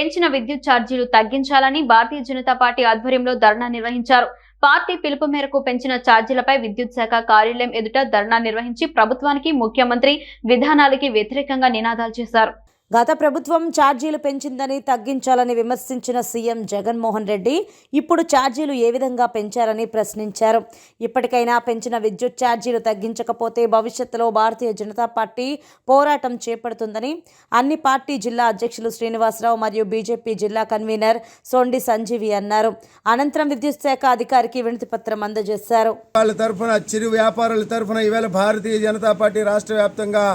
పెంచిన విద్యుత్ ఛార్జీలు తగ్గించాలని భారతీయ జనతా పార్టీ ఆధ్వర్యంలో ధర్నా నిర్వహించారు. పార్టీ పిలుపు మేరకు పెంచిన ఛార్జీలపై విద్యుత్ శాఖ కార్యాలయం ఎదుట ధర్నా నిర్వహించి ప్రభుత్వానికి ముఖ్యమంత్రి విధానాలకి వ్యతిరేకంగా నినాదాలు చేశారు. గత ప్రభుత్వం ఛార్జీలు పెంచిందని తగ్గించాలని విమర్శించిన సీఎం జగన్మోహన్ రెడ్డి ఇప్పుడు ఛార్జీలు ఏ విధంగా పెంచారని ప్రశ్నించారు. ఇప్పటికైనా పెంచిన విద్యుత్ ఛార్జీలు తగ్గించకపోతే భవిష్యత్తులో భారతీయ జనతా పార్టీ పోరాటం చేపడుతుందని అన్ని పార్టీ జిల్లా అధ్యక్షులు శ్రీనివాసరావు మరియు బీజేపీ జిల్లా కన్వీనర్ సోండి సంజీవి అన్నారు. అనంతరం విద్యుత్ శాఖ అధికారికి వినతి పత్రం అందజేశారు. వాళ్ళ తరఫున చిరు వ్యాపారుల తరఫున ఈవేళ భారతీయ జనతా పార్టీ రాష్ట్ర వ్యాప్తంగా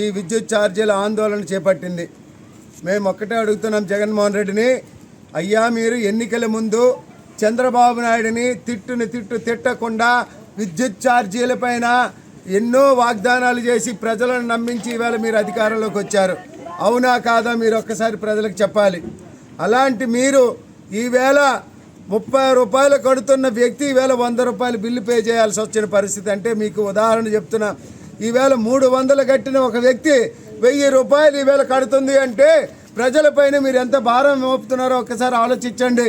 ఈ విద్యుత్ ఛార్జీల ఆందోళన చేపట్టింది. మేము ఒక్కటే అడుగుతున్నాం జగన్మోహన్ రెడ్డిని అయ్యా మీరు ఎన్నికల ముందు చంద్రబాబు నాయుడిని తిట్టుని తిట్టు తిట్టకుండా విద్యుత్ ఛార్జీలపైన ఎన్నో వాగ్దానాలు చేసి ప్రజలను నమ్మించి ఈవేళ మీరు అధికారంలోకి వచ్చారు. అవునా కాదా మీరు ఒక్కసారి ప్రజలకు చెప్పాలి. అలాంటి మీరు ఈవేళ ముప్పై రూపాయలు కడుతున్న వ్యక్తి ఈవేళ వంద రూపాయలు బిల్లు పే చేయాల్సి వచ్చిన పరిస్థితి అంటే మీకు ఉదాహరణ చెప్తున్నా. ఈవేళ మూడు వందలు కట్టిన ఒక వ్యక్తి వెయ్యి రూపాయలు ఈవేళ కడుతుంది అంటే ప్రజలపైన మీరు ఎంత భారం మోపుతున్నారో ఒకసారి ఆలోచించండి.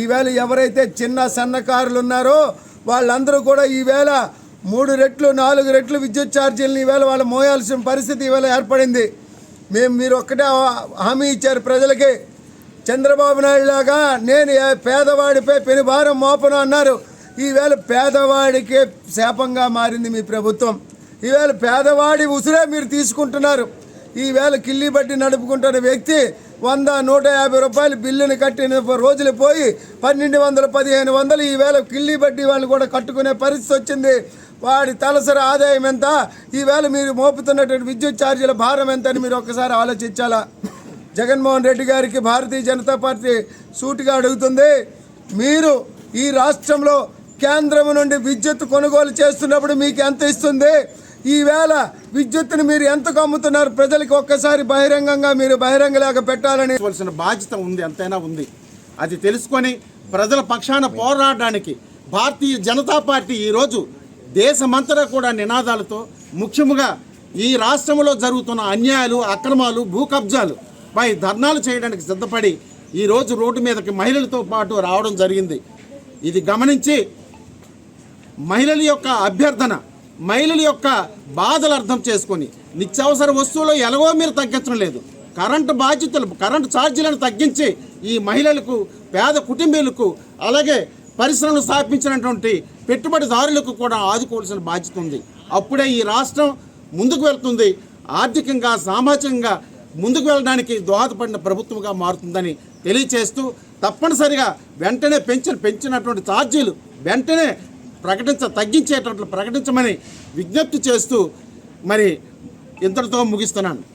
ఈవేళ ఎవరైతే చిన్న సన్నకారులు ఉన్నారో వాళ్ళందరూ కూడా ఈవేళ మూడు రెట్లు నాలుగు రెట్లు విద్యుత్ ఛార్జీలను ఈవేళ వాళ్ళు మోయాల్సిన పరిస్థితి ఈవేళ ఏర్పడింది. మేము మీరు ఒక్కటే హామీ ఇచ్చారు ప్రజలకి. చంద్రబాబు నాయుడు లాగా నేను పేదవాడిపై పేదవాడిపై పెనుభారం మోపను అన్నారు. ఈవేళ పేదవాడికే శాపంగా మారింది మీ ప్రభుత్వం. ఈవేళ పేదవాడి ఉసిరే మీరు తీసుకుంటున్నారు. ఈవేళ కిల్లి బట్టి నడుపుకుంటున్న వ్యక్తి వంద నూట యాభై రూపాయలు బిల్లుని కట్టిన రోజులు పోయి పన్నెండు వందలు పదిహేను వందలు ఈవేళ కిల్లి బట్టి వాళ్ళు కూడా కట్టుకునే పరిస్థితి వచ్చింది. వాడి తలసరి ఆదాయం ఎంత? ఈవేళ మీరు మోపుతున్నటువంటి విద్యుత్ ఛార్జీల భారం ఎంత అని మీరు ఒక్కసారి ఆలోచించాలా? జగన్మోహన్ రెడ్డి గారికి భారతీయ జనతా పార్టీ సూటిగా అడుగుతుంది. మీరు ఈ రాష్ట్రంలో కేంద్రం నుండి విద్యుత్ కొనుగోలు చేస్తున్నప్పుడు మీకు ఎంత ఇస్తుంది? ఈవేళ విద్యుత్తుని మీరు ఎంతకు అమ్ముతున్నారు? ప్రజలకి ఒక్కసారి బహిరంగంగా మీరు బహిరంగ లేక పెట్టాలని బాధ్యత ఉంది ఎంతైనా ఉంది. అది తెలుసుకొని ప్రజల పక్షాన పోరాడడానికి భారతీయ జనతా పార్టీ ఈరోజు దేశమంతటా కూడా నినాదాలతో ముఖ్యముగా ఈ రాష్ట్రంలో జరుగుతున్న అన్యాయాలు అక్రమాలు భూ కబ్జాలు పై ధర్నాలు చేయడానికి సిద్ధపడి ఈరోజు రోడ్డు మీదకి మహిళలతో పాటు రావడం జరిగింది. ఇది గమనించి మహిళల యొక్క అభ్యర్థన మహిళల యొక్క బాధలు అర్థం చేసుకొని నిత్యావసర వస్తువులు ఎలాగో మీరు తగ్గించడం లేదు. కరెంటు బాధ్యతలు కరెంటు ఛార్జీలను తగ్గించి ఈ మహిళలకు పేద కుటుంబీలకు అలాగే పరిశ్రమలు స్థాపించినటువంటి పెట్టుబడిదారులకు కూడా ఆదుకోవాల్సిన బాధ్యత ఉంది. అప్పుడే ఈ రాష్ట్రం ముందుకు వెళ్తుంది. ఆర్థికంగా సామాజికంగా ముందుకు వెళ్ళడానికి దోహదపడిన ప్రభుత్వంగా మారుతుందని తెలియచేస్తూ తప్పనిసరిగా వెంటనే పెంచిన పెంచినటువంటి ఛార్జీలు వెంటనే ప్రకటించ తగ్గించేటట్లు ప్రకటించమని విజ్ఞప్తి చేస్తూ మరి ఇంతటితో ముగిస్తున్నాను.